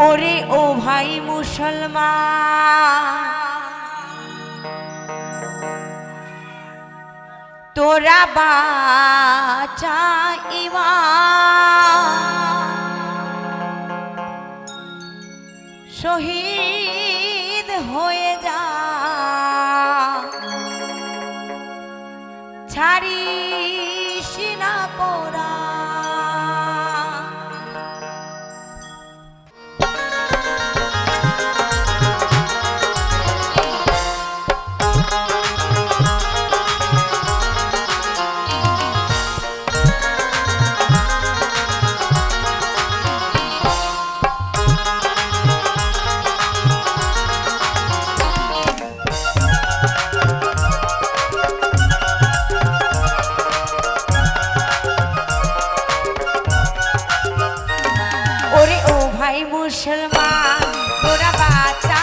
ওরে ও ভাই মুসলমান তোরা বাচা ইমা শহীদ হয়ে যা ছাড়িস না কোরা ভাই মুসলমান তোরা বাচ্চা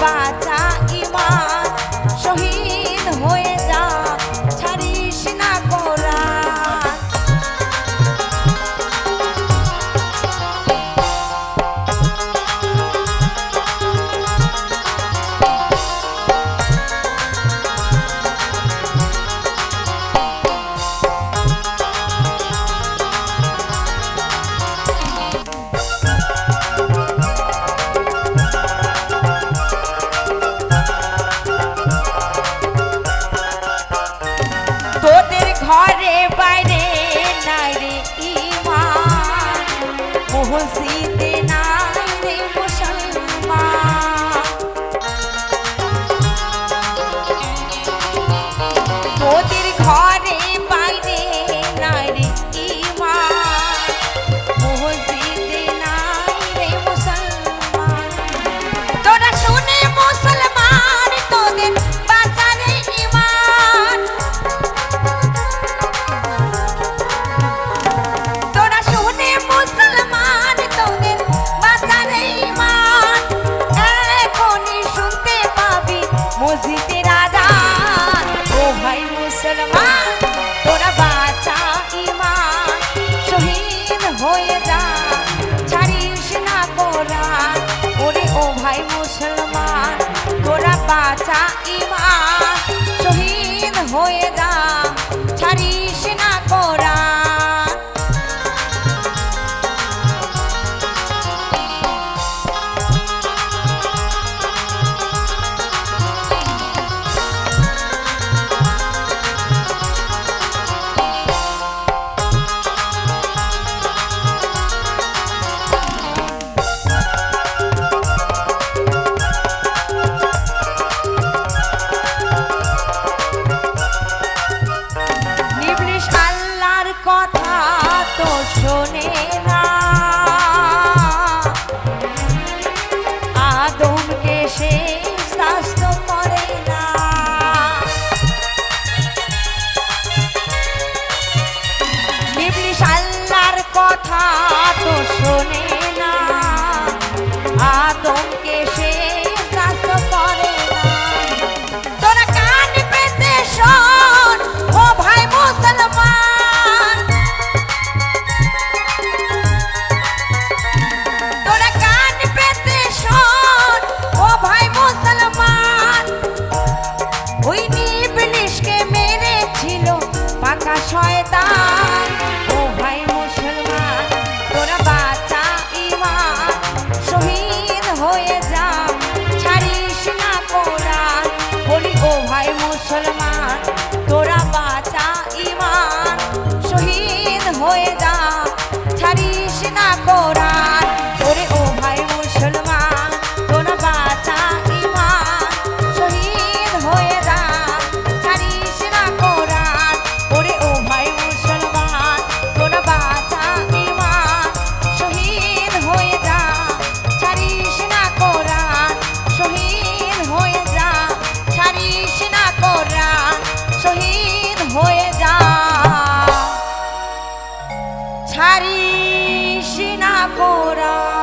বাঁচা ইমান। দাও থাকা হারিস না কোরা